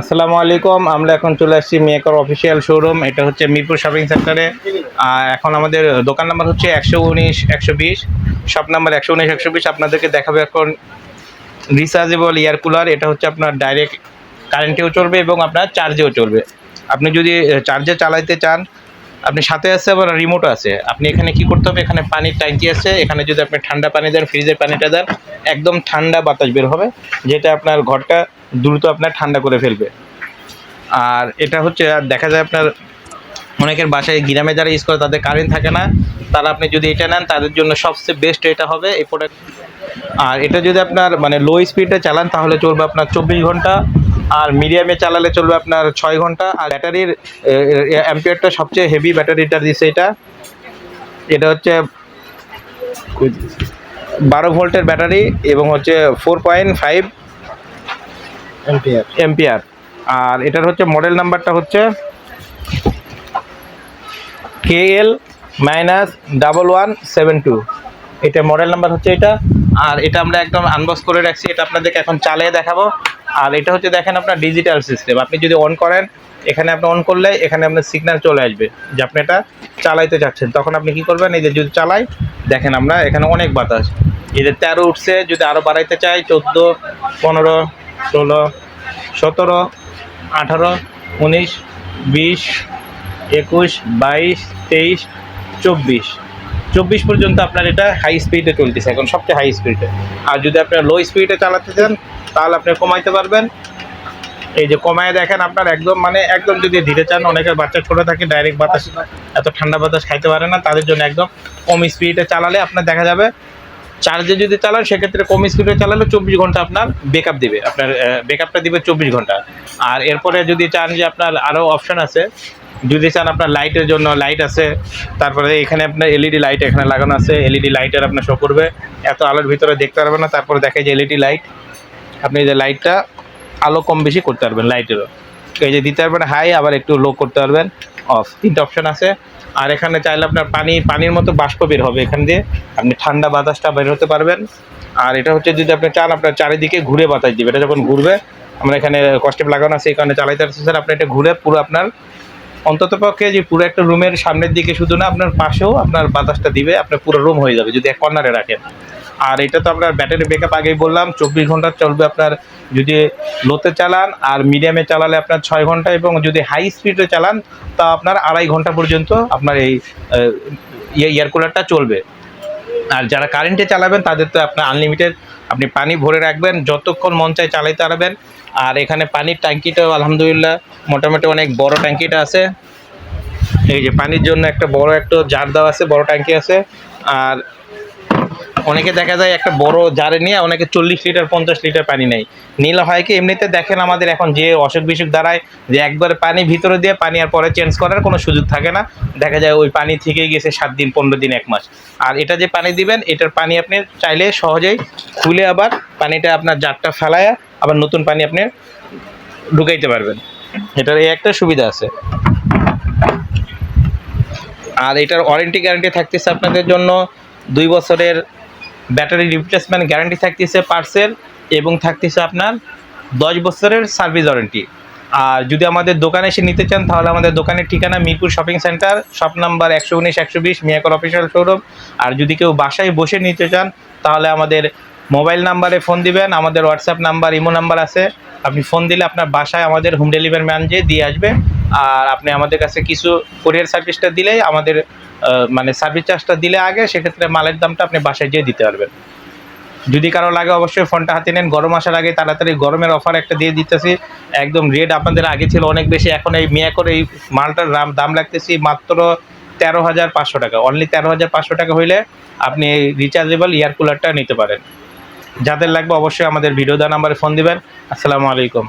আসসালামু আলাইকুম, আমরা এখন চলে আসছি মেকর অফিসিয়াল শোরুম এটা হচ্ছে মিরপুর শপিং সেন্টারে আর এখন আমাদের দোকান নাম্বার হচ্ছে একশো উনিশ, একশো বিশ। শপ নাম্বার একশো উনিশ, একশো বিশ, আপনাদেরকে দেখাবে এখন রিচার্জেবল এয়ার কুলার এটা হচ্ছে আপনার ডাইরেক্ট কারেন্টেও চলবে এবং আপনার চার্জেও চলবে। আপনি যদি চার্জে চালাইতে চান, আপনি সাথে আছে আবার রিমোটও আছে। আপনি এখানে কি করতে হবে, এখানে পানির ট্যাঙ্কি আছে, এখানে যদি আপনি ঠান্ডা পানি দেন ফ্রিজের পানিটা দেন, একদম ঠান্ডা বাতাস বের হবে, যেটা আপনার ঘরটা দ্রুত আপনার ঠান্ডা করে ফেলবে। আর এটা হচ্ছে দেখা যায় আপনার অনেকের বাসায় গ্রামে যারা ইউজ করে, তাদের কারেন্ট থাকে না। তারা আপনি যদি এটা নেন, তাদের জন্য সবচেয়ে বেস্ট এটা হবে এই প্রোডাক্ট আর এটা যদি আপনার মানে লো স্পিডে চালান, তাহলে চলবে আপনার চব্বিশ ঘণ্টা। আর মিডিয়ামে চালালে চলবে আপনার ছয় ঘণ্টা। আর ব্যাটারির অ্যাম্পিয়ারটা সবচেয়ে হেভি ব্যাটারিটা দিচ্ছে এটা। এটা হচ্ছে বারো ভোল্টের ব্যাটারি এবং হচ্ছে ফোর পয়েন্ট ফাইভ এম্পিয়ার আর এটার হচ্ছে মডেল নাম্বারটা হচ্ছে K L minus double one seven two এটা মডেল নাম্বার হচ্ছে এটা। আর এটা আমরা একদম আনবক্স করে রাখছি, এটা আপনাদেরকে এখন চালিয়ে দেখাবো। আর এটা হচ্ছে দেখেন আপনার ডিজিটাল সিস্টেম আপনি যদি অন করেন, এখানে আপনি অন করলে এখানে আপনার সিগন্যাল চলে আসবে যে আপনি এটা চালাইতে চাচ্ছেন তখন আপনি কি করবেন, এই যে যদি চালাই, দেখেন আমরা এখানে অনেক বাতাস। এই যে তেরো উঠছে, যদি আরও বাড়াইতে চাই, চোদ্দ, পনেরো ষোলো, সতেরো, আঠারো, উনিশ, বিশ, একুশ, বাইশ, তেইশ, চব্বিশ। চব্বিশ পর্যন্ত আপনার এটা হাই স্পিডে চলতেছে, এখন সবচেয়ে হাই স্পিডে আর যদি আপনার লো স্পিডে চালাতে চান, তাহলে আপনি কমাইতে পারবেন। এই যে কমায় দেখেন আপনার একদম মানে একদম যদি ধীরে চান, অনেকের বাচ্চা ছোট থাকে ডাইরেক্ট বাতাস, এত ঠান্ডা বাতাস খাইতে পারে না, তাদের জন্য একদম কম স্পিডে চালালে আপনার দেখা যাবে চার্জে যদি চালান, সেক্ষেত্রে কম স্পিডে চালালে চব্বিশ ঘণ্টা আপনার বেকআপ দিবে। আপনার বেকআপটা দিবে চব্বিশ ঘণ্টা। আর এরপরে যদি চান যে আপনার আরও অপশন আছে, যদি চান আপনার লাইটের জন্য লাইট আছে, তারপরে এখানে আপনার এলইডি লাইট এখানে লাগানো আছে এলইডি লাইটের আপনার শো করবে। এত আলোর ভিতরে দেখতে পারবেন না, তারপরে দেখে যে এলইডি লাইট আপনি যে লাইটটা আলো কম বেশি করতে পারবেন লাইটেরও এই যে দিতে পারবেন হাই আবার একটু লো করতে পারবেন। অফ তিনটে অপশন আছে। আর এখানে চাইলে আপনার পানি, পানির মতো বাষ্প বের হবে এখান দিয়ে। আপনি ঠান্ডা বাতাসটা বের হতে পারবেন। আর এটা হচ্ছে যদি আপনি চান, আপনার চারিদিকে ঘুরে বাতাস দিবে। এটা যখন ঘুরবে, আমরা এখানে কস্টেপ লাগানো আছে, এই কারণে চালাইতে পারছি স্যার। আপনি এটা ঘুরে পুরো আপনার অন্তত পক্ষে যে পুরো একটা রুমের সামনের দিকে শুধু না, আপনার পাশেও আপনার বাতাসটা দিবে, আপনার পুরো রুম হয়ে যাবে, যদি এক কর্নারে রাখেন। আর এটা তো আপনার ব্যাটারি ব্যাকআপ আগেই বললাম, চব্বিশ ঘণ্টা চলবে আপনার যদি লোতে চালান আর মিডিয়ামে চালালে আপনার ছয় ঘণ্টা এবং যদি হাই স্পিডে চালান, তা আপনার আড়াই ঘণ্টা পর্যন্ত আপনার এই এয়ার কুলারটা চলবে। আর যারা কারেন্টে চালাবেন, তাদের তো আপনার আনলিমিটেড আপনি পানি ভরে রাখবেন, যতক্ষণ মন চায় চালাইতে পারবেন। আর এখানে পানির ট্যাঙ্কিটাও আলহামদুলিল্লাহ মোটামুটি অনেক বড় ট্যাঙ্কিটা আছে। এই যে পানির জন্য একটা বড় একটা জার দেওয়া আছে, বড় ট্যাঙ্কি আছে। আর অনেকে দেখা যায় একটা বড় জারে নিয়ে অনেকে চল্লিশ লিটার, পঞ্চাশ লিটার পানি নেয়। নীল হয় কি, এমনিতে দেখেন আমাদের এখন যে অসুখ বিসুখ দাঁড়ায়, যে একবার পানি ভিতরে দিয়ে পানি আর পরে চেঞ্জ করার কোনো সুযোগ থাকে না। দেখা যায় ওই পানি থেকেই গেছে সাত দিন, পনেরো দিন, এক মাস। আর এটা যে পানি দিবেন, এটার পানি আপনি চাইলে সহজেই খুলে আবার পানিটা আপনার জারটা ফেলায় আবার নতুন পানি আপনি ঢুকাইতে পারবেন। এটার এই একটা সুবিধা আছে। আর এটার ওয়ারেন্টি গ্যারান্টি থাকতেছে আপনাদের জন্য দুই বছরের ব্যাটারি রিপ্লেসমেন্ট গ্যারান্টি থাকতেছে পার্সেল এবং থাকতেছে আপনার দশ বছরের সার্ভিস ওয়ারেন্টি আর যদি আমাদের দোকানে এসে নিতে চান, তাহলে আমাদের দোকানের ঠিকানা Mirpur shopping centre shop number একশো উনিশ, একশো বিশ মিয়াকর অফিসিয়াল শোরুম আর যদি কেউ বাসায় বসে নিতে চান, তাহলে আমাদের মোবাইল নাম্বারে ফোন দিবেন, আমাদের হোয়াটসঅ্যাপ নাম্বার ইমো নাম্বার আছে। আপনি ফোন দিলে আপনার বাসায় আমাদের হোম ডেলিভারি ম্যান যে দিয়ে আসবে আর আপনি আমাদের কাছে কিছু কোরিয়ার সার্ভিসটা দিলেই আমাদের মানে সার্ভিস চার্জটা দিলে আগে, সেক্ষেত্রে মালের দামটা আপনি বাসায় যেয়ে দিতে পারবেন। যদি কারও লাগে অবশ্যই ফোনটা হাতে নেন। গরম আসার আগে তাড়াতাড়ি গরমের অফার একটা দিয়ে দিতেছি। একদম রেট আপনাদের আগে ছিল অনেক বেশি। এখন এই মিয়া করে এই মালটার দাম দাম লাগতেছি মাত্র তেরো হাজার পাঁচশো টাকা। অনলি তেরো হাজার পাঁচশো টাকা হইলে আপনি এই রিচার্জেবল এয়ার কুলারটা নিতে পারেন। যাদের লাগবে অবশ্যই আমাদের ভিডিও দেওয়া নাম্বারে ফোন দিবেন। আসসালামু আলাইকুম।